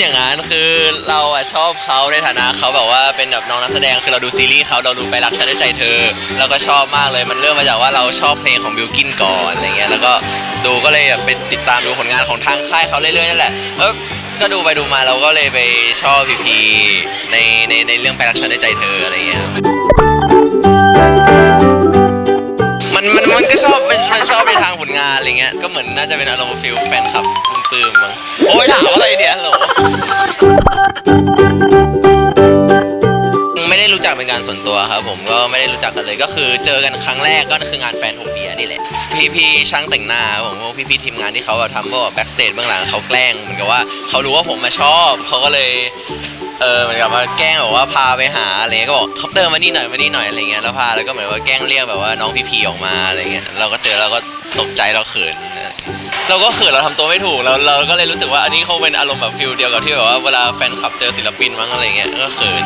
อย่างนั้นคือเราอะชอบเขาในฐานะเขาแบบว่าเป็นแบบน้องนักแสดงคือเราดูซีรีส์เขาเราดูไปรักฉันด้วยใจเธอเราก็ชอบมากเลยมันเริ่มมาจากว่าเราชอบเพลงของบิลกินก่อนอะไรเงี้ยแล้วก็ดูก็เลยแบบไปติดตามดูผลงานของทางค่ายเขาเรื่อยๆนั่นแหละเออก็ดูไปดูมาเราก็เลยไปชอบพีพีในในในเรื่องไปรักฉันด้วยใจเธออะไรเงี้ยมันมันมันก็ชอบมันมันชอบในทางผลงานอะไรเงี้ยก็เหมือนน่าจะเป็นอารมณ์ฟิลแฟนคลับปลื้มๆมั้งโอ้ยถามอะไรเนี่ยฮัลโหล เป็นการส่วนตัวครับผมก็ไม่ได้รู้จักกันเลยก็คือเจอกันครั้งแรกก็คืองานแฟนผมเดียนี่แหละพี่พี่ๆช่างแต่งหน้าครับผมพวกพี่พี่ๆทีมงานที่เขาแบบทำพวกแบ็กสเตจเบื้องหลังเขาแกล้งเหมือนกับว่าเขารู้ว่าผมมาชอบเขาก็เลยเออเหมือนกับว่าแกล้งแบบว่าพาไปหาอะไรเงี้ยก็บอกคอปเตอร์มานี่หน่อยมานี่หน่อยอะไรเงี้ยแล้วพาแล้วก็เหมือนว่าแกล้งเรียกแบบว่าน้องพี่พีออกมาอะไรเงี้ยเราก็เจอเราก็ตกใจเราเขินเราก็เขินเราทำตัวไม่ถูกเราเราก็เลยรู้สึกว่าอันนี้เขาเป็นอารมณ์แบบฟิลเดียวกับที่แบบว่าเวลาแฟนคลับเจอศิลปินมั้งอะไรเงี้ยก็เขิน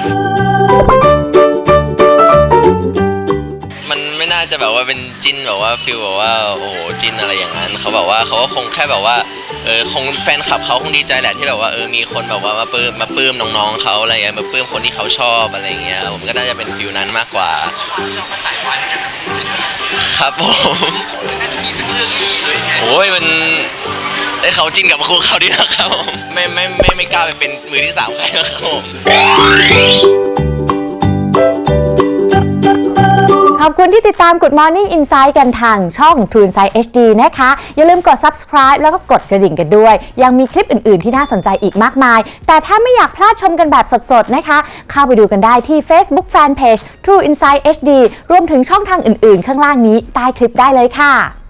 าจะแบบว่าเป็นจินแบบว่าฟิลแบบว่าโอ้โหจินอะไรอย่างนั้นเขาแบบว่าเขาก็คงแค่แบบว่าเออคงแฟนคลับเขาคงดีใจแหละที่แบบว่าเออมีคนแบบว่ามาปลื้มมาปลื้มน้องๆเขาอะไรเงี้ยมาปลื้มคนที่เขาชอบอะไรเงี้ยผมก็น่าจะเป็นฟิลนั้นมากกว่า เราก็สายวานกันครับผมน่าจะมีสักเรื่องเลยไงโอ้ยมันไอเขาจินกับครูเขาดีนะครับผมไม่ไม่ไม่ไม่กล้าไปเป็นมือที่สามใครนะครับผม คุณที่ติดตาม Good Morning Insight กันทางช่อง t u n s i g h HD นะคะ อย่าลืมกด subscribe แล้วก็กดกระดิ่งกันด้วย ยังมีคลิปอื่น ๆ ที่น่าสนใจอีกมากมาย แต่ถ้าไม่อยากพลาดชมกันแบบสด ๆ นะคะ เข้าไปดูกันได้ที่ Facebook Fanpage True Insight HD รวมถึงช่องทางอื่น ๆ ข้างล่างนี้ใต้คลิปได้เลยค่ะ